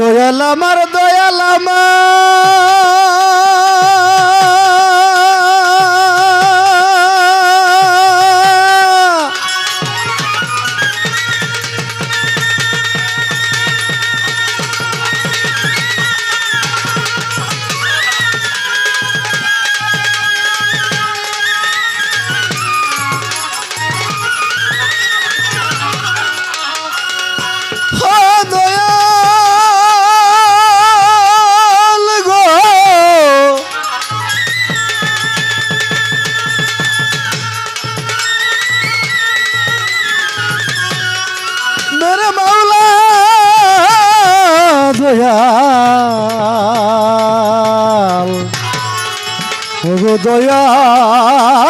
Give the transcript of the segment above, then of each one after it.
দয়াল আমার দয়াল আমার। দয়াল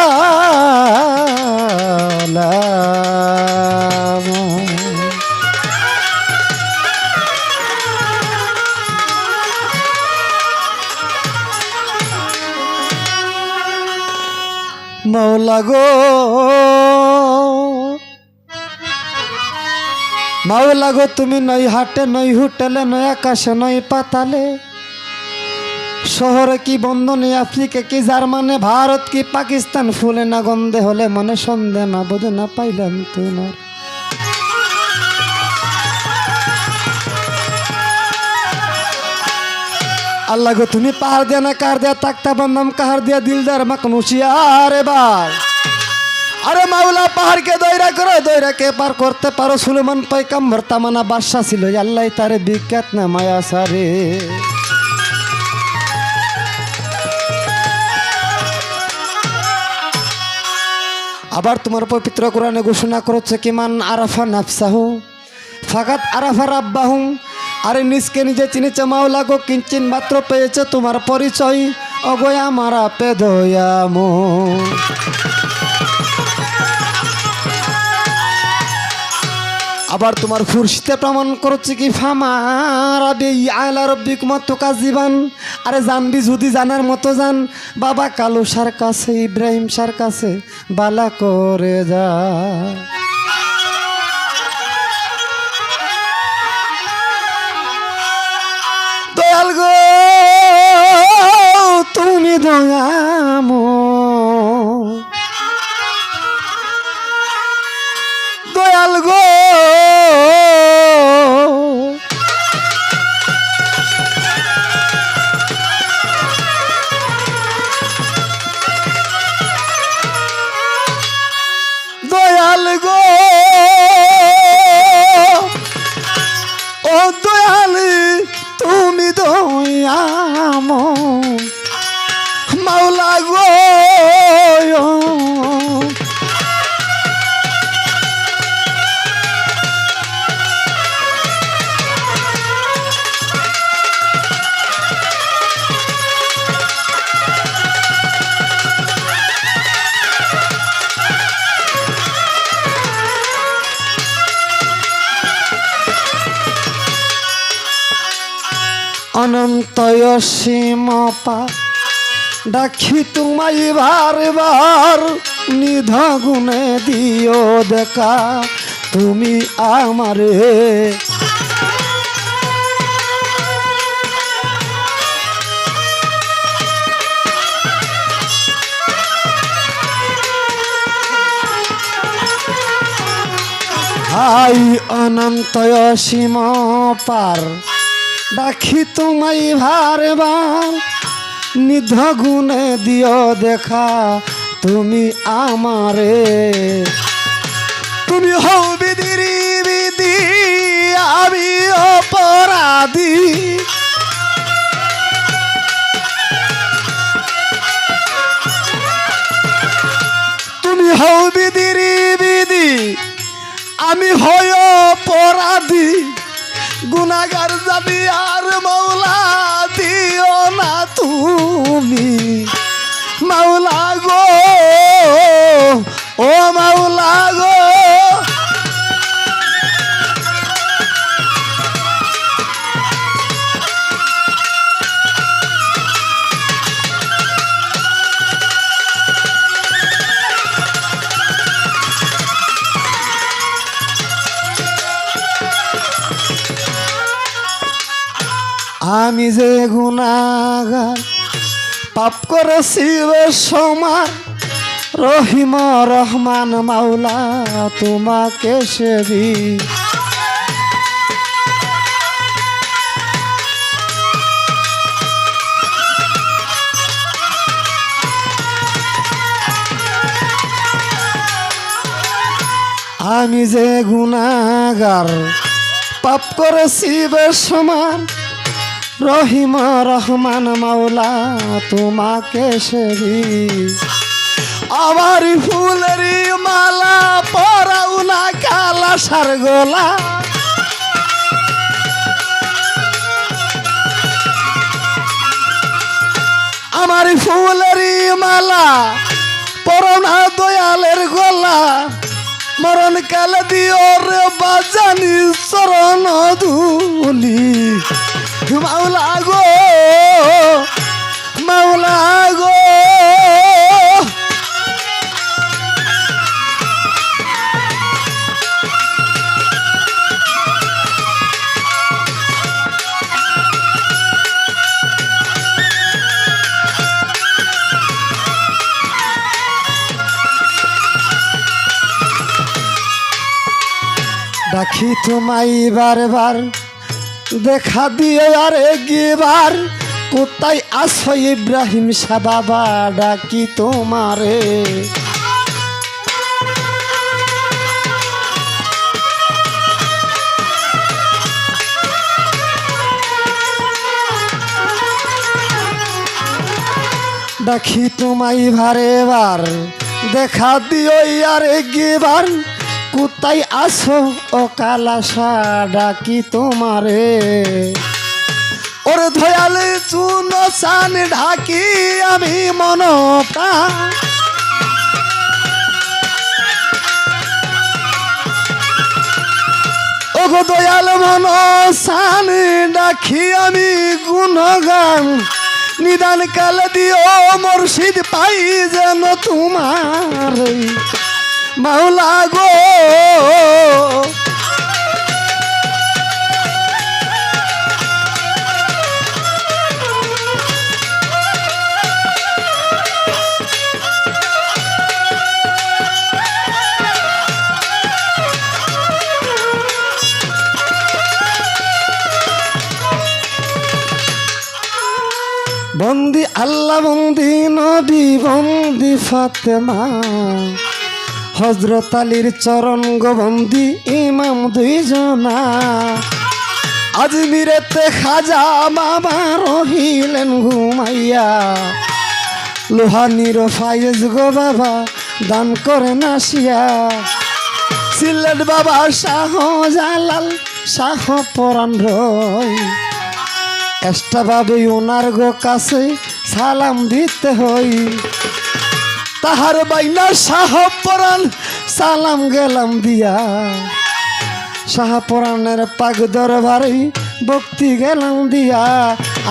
মাওলা গো। মাওলা গো তুমি নই হাটে নই হোটেলে নই আকাশে নই পাতালে। শহরে কি বন্ধনে, আফ্রিকা কি জার্মানে, ভারত কি পাকিস্তান? ফুলে না গন্ধে হলে মনে সন্ধে না, বোধে না পাইলাম তোমার। আল্লাহ গো, তুমি পাহাড় দিয়া না, কার দিয়া, তাক্তা বন্দাম কাহার দিয়া, দিলদার মাকনুশি আরে বার আরে মাওলা, পাহাড়কে দৈরা করো, দৈরাকে পার করতে পারো, সুলেমান পয়কাম্বর তামানা বাদশা ছিল, আল্লাহ তারে বিখ্যাত না, মায়া সারে। আবার তোমার পবিত্র কোরআনে ঘোষণা করেছে কিমান আরাফা নাফসাহু ফাকাত আরাফা রাব্বাহু। আরে নিজকে নিজে চিনেছে মাওলা গো কিঞ্চিন মাত্র পেয়েছে তোমার পরিচয়। অগয়া মারা পে দয়ামো আবার তোমার ফুরসিতে প্রমাণ করছে কি ফামার আবে আয়লা রব্বি কুমার তো জীবান আরে জানবি, যদি জানার মতো জান, বাবা কালু সার কাছে, ইব্রাহিম সার কাছে, বালা করে যা। তুমি দয়ামো। দয়াল গো দয়াম অনন্তয় সীমপা ডাকি বার বার, নিধ গুণে দিও দেখা, তুমি আমারে। হাই অনন্তয় সীম পার ডাকি তোমায় ভার বার নিধ গুণে দিও দেখা, তুমি আমারে। তুমি হও বিদিরি বিধি, আমি অপরাধী। তুমি হও বিদিরি বিধি, আমি হয় অপরাধী। গুনাগার যাবি আর মৌলা আমি যে গুণাগার পাপ করেছি সমার। রহিম রহমান মাওলা, তোমাকে সেবি আমি যে গুণাগার পাপ করেছি সমান রহিম রহমান মাওলা, তোমাকে সেবি। আমার ফুলেরই মালা পরাও না কালা সার গোলা আমার ফুলেরই মালা পরনা দয়ালের গলা। মরণ কাল দিও মাওলা গো মাওলা গো। ডাকি তোমায় বারবার দেখা দিয়ে আর গিবার কোথায় আসো ইব্রাহিম শাহ বাবা? ডাকি তোমারে। ডাকি তোমায় ভারে বার দেখা দিও আর গিবার কোথায় আসো ও কালাসা ডাকি তোমারে? ওরে ধয়ালে চুন সান ঢাকি আমি মন দয়াল মন সান ডাকি আমি গুণগান। নিদান কাল দিও মুর্শিদ পাই যেন তোমার। মাওলা গো। বন্দি আল্লাহ বন্দি নবী বন্দি ফাতেমা। হজরত আলীর চরণ গোবন্দি ইমাম দুইজনা। আজমিরেতে খাজা বাবা রহিলেন ঘুমাইয়া। লোহানির ফায়েজ গো বাবা, দান করে নাসিয়া। সিলেট বাবা শাহ জালাল শাহ পরাণ রয়। এষ্টাভাবে ওনার গো কাছে সালাম দিতে হই। তাহার বাইনা শাহ পরাণ সালাম গেলাম দিয়া। শাহপুরাণের পাগ দরবারে ভক্তি গেলাম দিয়া।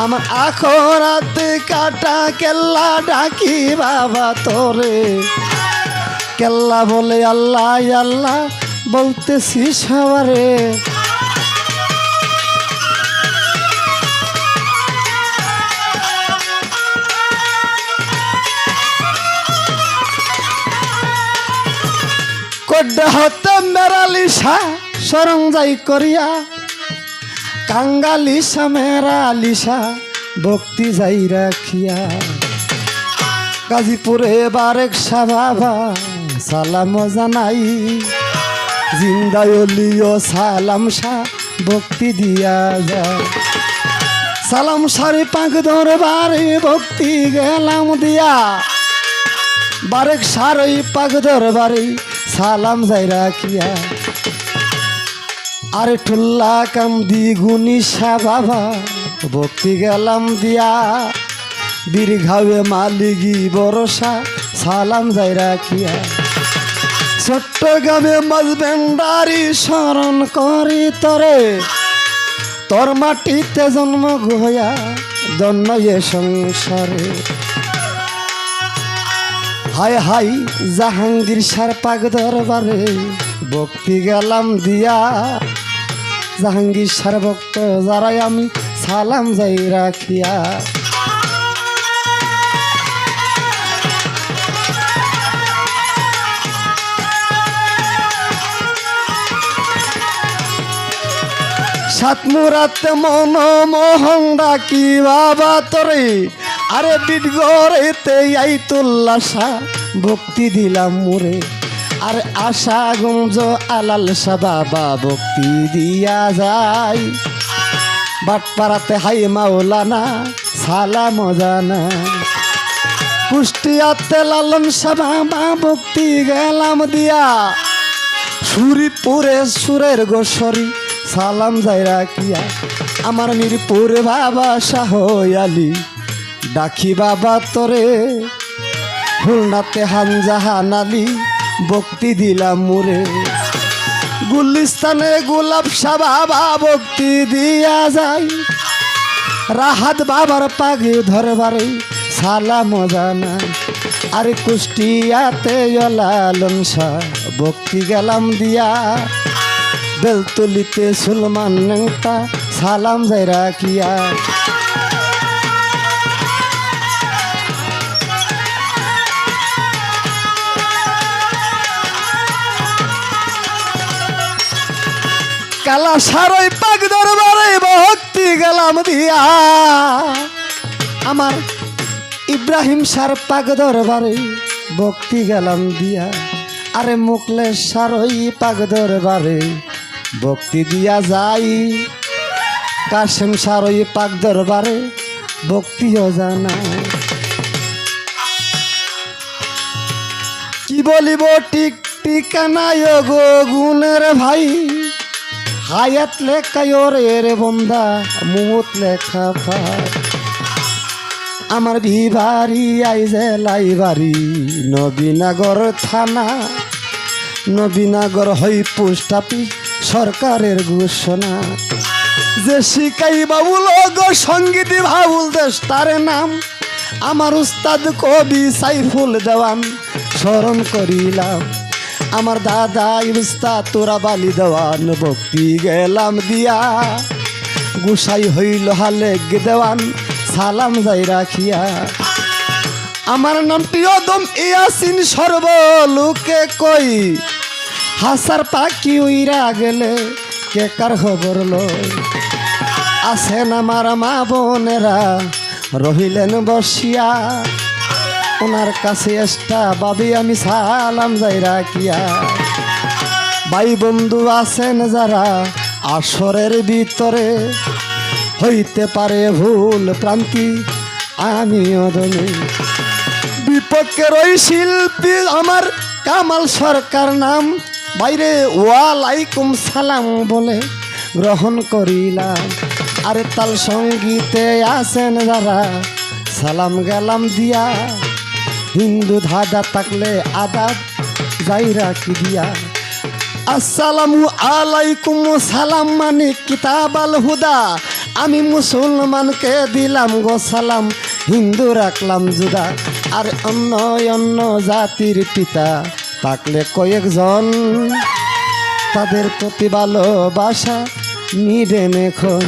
আমার আখরাত কাটা কেল্লা ডাকি বাবা তোরে। কেল্লা বলে আল্লাহ আল্লাহ বলতেছি সবারে। কোড্ডা হতে মেরা লিসা সরঞ্জাই করিয়া। কাঙ্গা লিসা, মেরা লিসা, ভক্তি যাই রাখিয়া। গাজীপুরে বারেক শাহ বাবা সালাম জানাই। জিন্দায়লিও সালাম শাহ ভক্তি দিয়া যায় সালাম সারি পাঁক দরবারে ভক্তি গেলাম দিয়া। বারেক সারই পাক দরবারে সালাম যাই রাখিয়া। আরে ঠুল্লা কান্দি গুনিসা বাবা, ভক্তি গেলাম দিয়া। দীর্ঘাবে মালিগি বরসা, সালাম যাই রাখিয়া। চট্টগ্রামে মাঝবেন্ডারি স্মরণ করি তরে। তোর মাটিতে জন্ম গয়া জন্ম এ সংসারে। হাই হাই জাহাঙ্গীর সার পাগ দরবারে ভক্তি গেলাম দিয়া। জাহাঙ্গীর সার ভক্ত যারাই আমি, সালাম যাই রাখিয়া। সাতমুরাতে মন মোহন ডাকি বাবা তোরে আরে বিডগরেতে আইতুল্লাসা ভক্তি দিলাম মুরে আর আশা গুঞ্জ আলাল সা বাবা ভক্তি দিয়া যায়। বাটপাড়াতে হাই মাওলানা সালা মজানা কুষ্টিয়াতে লালন সাবা বা ভক্তি গেলাম দিয়া। সুরিপুরে সুরের গোসরি, সালাম যাই রাখিয়া আমার মিরপুর বাবা শাহ আলী। ডাকি বাবা তোরে। খুলনাতে হানজাহান আলী, ভক্তি দিলাম মুরে গুলিস্তানে গোলাপ বাবা ভক্তি দিয়া যায়। রাহাত বাবার পাগে ধরবারে সালা মজা নাই আরে কুষ্টিয়াতে লালন শাহ ভক্তি গেলাম দিয়া। বেলতলিতে সুলমান সালাম যাই রাখিয়া কালা সারই পাক দরবারে ভক্তি গেলাম দিয়া। আমার ইব্রাহিম সার পাক দরবারে ভক্তি গেলাম দিয়া। আরে মুকলে সারই পাক দরবারে ভক্তি দিয়া যাই। কাশেম সারই পাক দরবারে ভক্তিও জানা কি বলিব টিক টিকানায় গো গুণের ভাই? হায়াত লেখায় রে বন্দা মুত লেখা পায়। আমার বিবারি আইজে লাইবারি, নবীনগর থানা। নবীনগর হই পোস্ট অফিস, সরকারের ঘোষণা। যে শিকাই বাবুল, গো সংগীত ভাবুল দেশ, তার নাম। আমার উস্তাদ কবি সাইফুল দেওয়ান, স্মরণ করিলাম। আমার দাদা ইবস্তা তোরা বালি দেওয়ান, ভক্তি গেলাম দিয়া। গুসাই হইল হালে দেওয়ান, সালাম যাই রাখিয়া। আমার নাম প্রিয়দম ইয়াসিন সর্বলোকে কই? হাসার পাখি উইরা গেলে কে কার খবর লয় আমার মা বোনেরা, রহিলেন বসিয়া। ওনার কাছে এসটা ভাবি আমি সালাম যাই রাখিয়া ভাই বন্ধু আছেন যারা আসরের ভিতরে, হইতে পারে ভুল প্রান্তি আমি অদনে বিপক্ষের ওই শিল্পী আমার কামাল সরকার নাম, বাইরে ওয়ালাইকুম সালাম বলে গ্রহণ করিলাম। আরে তাল সঙ্গীতে আছেন যারা, সালাম গেলাম দিয়া। হিন্দু ধাঁধা থাকলে আদাব যাই রাখি দিয়া? আসসালামু আলাইকুম, সালাম মানে কিতাব আল হুদা। আমি মুসলমানকে দিলাম গো সালাম, হিন্দু রাখলাম জুদা। আর অন্য অন্য জাতির পিতা থাকলে কয়েকজন, তাদের প্রতি ভালোবাসা নিবেন এখন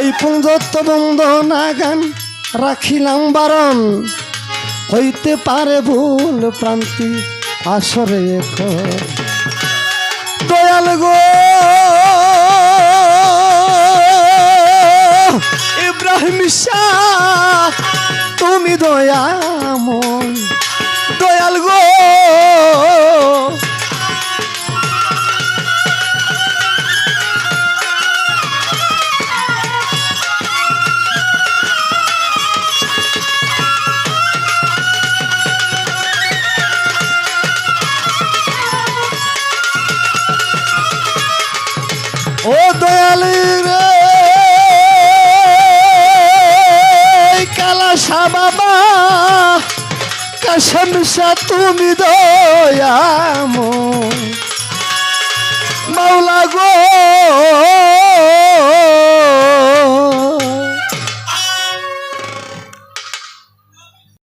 এই পুঞ্জত্ব বন্ধ না গান রাখিলাম বারণ হইতে পারে ভুল প্রান্তি আসরে দয়াল গো! ইব্রাহিম শাহ তুমি দয়াময়। বাবা কসম সা তুমি দয়াম মাওলা গো